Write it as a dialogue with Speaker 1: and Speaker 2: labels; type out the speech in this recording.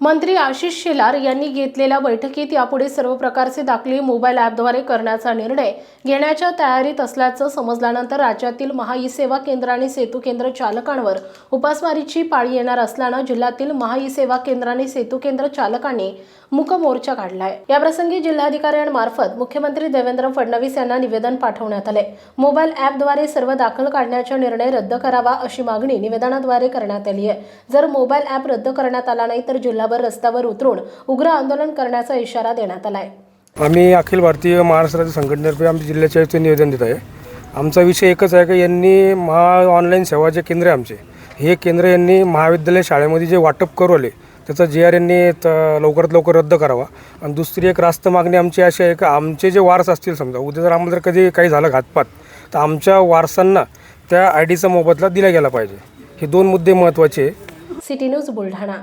Speaker 1: मंत्री आशिष शेलार यांनी घेतलेल्या बैठकीत यापुढे सर्व प्रकारचे दाखले मोबाईल ॲपद्वारे करण्याचा निर्णय घेण्याच्या तयारीत असल्याचं समजल्यानंतर राज्यातील महाई सेवा केंद्र आणि सेतू केंद्र चालकांवर उपासमारीची पाळी येणार असल्यानं जिल्ह्यातील महाई सेवा केंद्र आणि सेतू केंद्र चालकांनी मुक मोर्चा काढलाय. याप्रसंगी जिल्हाधिकाऱ्यांमार्फत मुख्यमंत्री देवेंद्र फडणवीस यांना निवेदन पाठवण्यात आले मोबाईल ॲपद्वारे सर्व दाखल काढण्याचा निर्णय रद्द करावा अशी मागणी निवेदनाद्वारे करण्यात आली आहे जर मोबाईल ॲप रद्द करण्यात आला नाही तर जिल्हा जिल्हाभर रस्त्यावर उतरून उग्र आंदोलन करण्याचा इशारा देण्यात आलाय.
Speaker 2: आम्ही अखिल भारतीय महाराष्ट्र राज्य संघटनेतर्फे आमच्या जिल्ह्याच्या निवेदन देत आहे. आमचा विषय एकच आहे की यांनी महा ऑनलाईन सेवा जे केंद्र आहे आमचे. हे केंद्र यांनी महाविद्यालय शाळेमध्ये जे वाटप करू आले त्याचा जी आर यांनी लवकरात लवकर रद्द करावा. आणि दुसरी एक रास्त मागणी आमची अशी आहे की आमचे जे वारस असतील समजा उद्या जर आम्हाला जर कधी काही झालं घातपात तर आमच्या वारसांना त्या आय डीचा मोबदला दिला गेला पाहिजे. हे दोन मुद्दे महत्त्वाचे आहे.
Speaker 1: City news Buldhana.